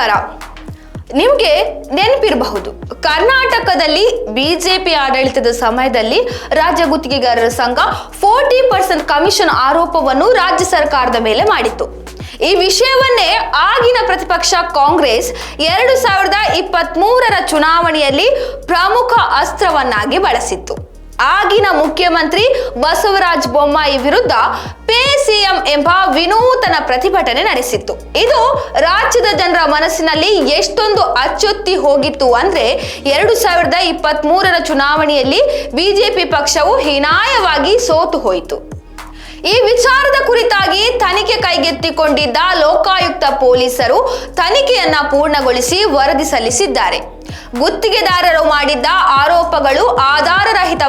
ನಮಸ್ಕಾರ. ನಿಮಗೆ ನೆನಪಿರಬಹುದು, ಕರ್ನಾಟಕದಲ್ಲಿ ಬಿಜೆಪಿ ಆಡಳಿತದ ಸಮಯದಲ್ಲಿ ರಾಜ್ಯ ಗುತ್ತಿಗೆಗಾರರ ಸಂಘ ಫೋರ್ಟಿ ಪರ್ಸೆಂಟ್ ಕಮಿಷನ್ ಆರೋಪವನ್ನು ರಾಜ್ಯ ಸರ್ಕಾರದ ಮೇಲೆ ಮಾಡಿತ್ತು. ಈ ವಿಷಯವನ್ನೇ ಆಗಿನ ಪ್ರತಿಪಕ್ಷ ಕಾಂಗ್ರೆಸ್ ಎರಡು ಸಾವಿರದ ಇಪ್ಪತ್ತ್ ಚುನಾವಣೆಯಲ್ಲಿ ಪ್ರಮುಖ ಅಸ್ತ್ರವನ್ನಾಗಿ ಬಳಸಿತ್ತು. ಆಗಿನ ಮುಖ್ಯಮಂತ್ರಿ ಬಸವರಾಜ ಬೊಮ್ಮಾಯಿ ವಿರುದ್ಧ ಪೇ ಸಿಎಂ ಎಂಬ ವಿನೂತನ ಪ್ರತಿಭಟನೆ ನಡೆಸಿತ್ತು. ಇದು ರಾಜ್ಯದ ಜನರ ಮನಸ್ಸಿನಲ್ಲಿ ಎಷ್ಟೊಂದು ಅಚ್ಚೊತ್ತಿ ಹೋಗಿತ್ತು ಅಂದ್ರೆ ಎರಡು ಸಾವಿರದ ಇಪ್ಪತ್ತ್ ಮೂರರ ಚುನಾವಣೆಯಲ್ಲಿ ಬಿಜೆಪಿ ಪಕ್ಷವು ಹೀನಾಯವಾಗಿ ಸೋತು ಹೋಯಿತು. ಈ ವಿಚಾರದ ಕುರಿತಾಗಿ ತನಿಖೆ ಕೈಗೆತ್ತಿಕೊಂಡಿದ್ದ ಲೋಕಾಯುಕ್ತ ಪೊಲೀಸರು ತನಿಖೆಯನ್ನ ಪೂರ್ಣಗೊಳಿಸಿ ವರದಿ ಸಲ್ಲಿಸಿದ್ದಾರೆ. ಗುತ್ತಿಗೆದಾರರು ಮಾಡಿದ್ದ ಆರೋಪಗಳು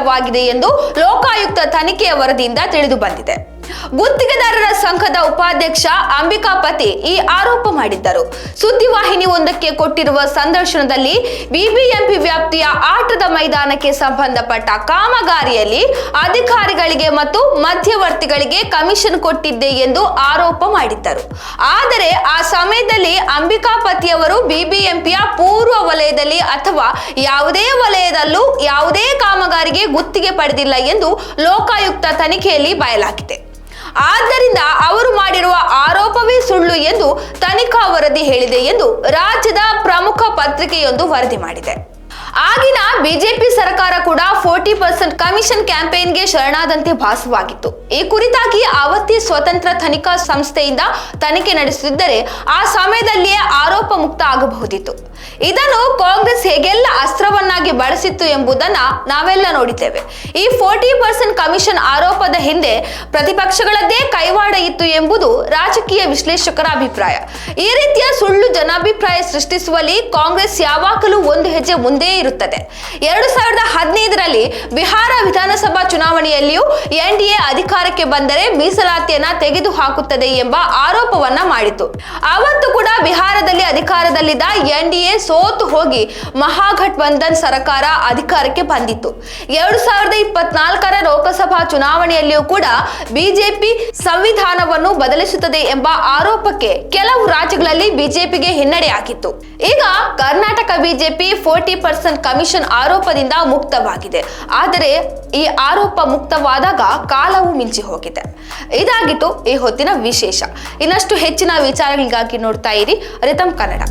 ಆಧಾರರಹಿತವಾಗಿದೆ ಎಂದು ಲೋಕಾಯುಕ್ತ ತನಿಖೆಯ ವರದಿಯಿಂದ ತಿಳಿದು ಬಂದಿದೆ. ಗುತ್ತಿಗೆದಾರರ ಸಂಘದ ಉಪಾಧ್ಯಕ್ಷ ಅಂಬಿಕಾಪತಿ ಈ ಆರೋಪ ಮಾಡಿದ್ದರು. ಸುದ್ದಿವಾಹಿನಿ ಒಂದಕ್ಕೆ ಕೊಟ್ಟಿರುವ ಸಂದರ್ಶನದಲ್ಲಿ ಬಿಬಿಎಂಪಿ ವ್ಯಾಪ್ತಿಯ ಆಟದ ಮೈದಾನಕ್ಕೆ ಸಂಬಂಧಪಟ್ಟ ಕಾಮಗಾರಿಯಲ್ಲಿ ಅಧಿಕಾರಿಗಳಿಗೆ ಮತ್ತು ಮಧ್ಯವರ್ತಿಗಳಿಗೆ ಕಮಿಷನ್ ಕೊಟ್ಟಿದ್ದೆ ಎಂದು ಆರೋಪ ಮಾಡಿದ್ದರು. ಆದರೆ ಆ ಸಮಯದಲ್ಲಿ ಅಂಬಿಕಾಪತಿಯವರು ಬಿಬಿಎಂಪಿಯ ಪೂರ್ವ ವಲಯದಲ್ಲಿ ಅಥವಾ ಯಾವುದೇ ವಲಯದಲ್ಲೂ ಯಾವುದೇ ಕಾಮಗಾರಿಗೆ ಗುತ್ತಿಗೆ ಪಡೆದಿಲ್ಲ ಎಂದು ಲೋಕಾಯುಕ್ತ ತನಿಖೆಯಲ್ಲಿ ಬಯಲಾಗಿದೆ. ಆದ್ದರಿಂದ ಅವರು ಮಾಡಿರುವ ಆರೋಪವೇ ಸುಳ್ಳು ಎಂದು ತನಿಖಾ ವರದಿ ಹೇಳಿದೆ ಎಂದು ರಾಜ್ಯದ ಪ್ರಮುಖ ಪತ್ರಿಕೆಯೊಂದು ವರದಿ ಮಾಡಿದೆ. ಆಗಿನ ಬಿಜೆಪಿ ಸರ್ಕಾರ ಕೂಡ ಫೋರ್ಟಿ ಪರ್ಸೆಂಟ್ ಕಮಿಷನ್ ಕ್ಯಾಂಪೇನ್ಗೆ ಶರಣಾದಂತೆ ಭಾಸವಾಗಿತ್ತು. ಈ ಕುರಿತಾಗಿ ಅವತ್ತಿ ಸ್ವತಂತ್ರ ತನಿಖಾ ಸಂಸ್ಥೆಯಿಂದ ತನಿಖೆ ನಡೆಸುತ್ತಿದ್ದರೆ ಆ ಸಮಯದಲ್ಲಿಯೇ ಆರೋಪ ಮುಕ್ತ ಆಗಬಹುದಿತ್ತು. ಇದನ್ನು ಕಾಂಗ್ರೆಸ್ ಹೇಗೆಲ್ಲ ಅಸ್ತ್ರವನ್ನಾಗಿ ಬಳಸಿತ್ತು ಎಂಬುದನ್ನ ನಾವೆಲ್ಲ ನೋಡಿದ್ದೇವೆ. ಈ ಫೋರ್ಟಿ ಪರ್ಸೆಂಟ್ ಕಮಿಷನ್ ಆರೋಪದ ಹಿಂದೆ ಪ್ರತಿಪಕ್ಷಗಳದ್ದೇ ಕೈವಾಡ ಇತ್ತು ಎಂಬುದು ರಾಜಕೀಯ ವಿಶ್ಲೇಷಕರ ಅಭಿಪ್ರಾಯ. ಈ ರೀತಿಯ ಸುಳ್ಳು ಜನಾಭಿಪ್ರಾಯ ಸೃಷ್ಟಿಸುವಲ್ಲಿ ಕಾಂಗ್ರೆಸ್ ಯಾವಾಗಲೂ ಒಂದು ಹೆಜ್ಜೆ ಮುಂದೆ ಇರುತ್ತದೆ. ಎರಡು ಸಾವಿರದ ಹದಿನೈದರಲ್ಲಿ ಬಿಹಾರ ವಿಧಾನಸಭಾ ಚುನಾವಣೆಯಲ್ಲಿಯೂ ಎನ್ಡಿಎ ಅಧಿಕಾರಕ್ಕೆ ಬಂದರೆ ಮೀಸಲಾತಿಯನ್ನ ತೆಗೆದುಹಾಕುತ್ತದೆ ಎಂಬ ಆರೋಪವನ್ನ ಮಾಡಿತು ಅವತ್ತು ಕೂಡ ಬಿಹಾರದಲ್ಲಿ ಡಿ ಎ ಸೋತು ಹೋಗಿ ಮಹಾಗಠಬಂಧನ್ ಸರ್ಕಾರ ಅಧಿಕಾರಕ್ಕೆ ಬಂದಿತ್ತು. ಎರಡು ಸಾವಿರದ ಇಪ್ಪತ್ನಾಲ್ಕರ ಲೋಕಸಭಾ ಚುನಾವಣೆಯಲ್ಲಿಯೂ ಕೂಡ ಬಿಜೆಪಿ ಸಂವಿಧಾನವನ್ನು ಬದಲಿಸುತ್ತದೆ ಎಂಬ ಆರೋಪಕ್ಕೆ ಕೆಲವು ರಾಜ್ಯಗಳಲ್ಲಿ ಬಿಜೆಪಿಗೆ ಹಿನ್ನಡೆ ಆಗಿತ್ತು. ಈಗ Karnataka BJP forty percent commission ಆರೋಪದಿಂದ ಮುಕ್ತವಾಗಿದೆ. ಆದರೆ ಈ ಆರೋಪ ಮುಕ್ತವಾದಾಗ ಕಾಲವು ಮಿಂಚಿ ಹೋಗಿದೆ. ಇದಾಗಿತ್ತು ಈ ಹೊತ್ತಿನ ವಿಶೇಷ. ಇನ್ನಷ್ಟು ಹೆಚ್ಚಿನ ವಿಚಾರಗಳಿಗಾಗಿ ನೋಡ್ತಾ ಇರಿ ರಿತಮ್ ಕನ್ನಡ.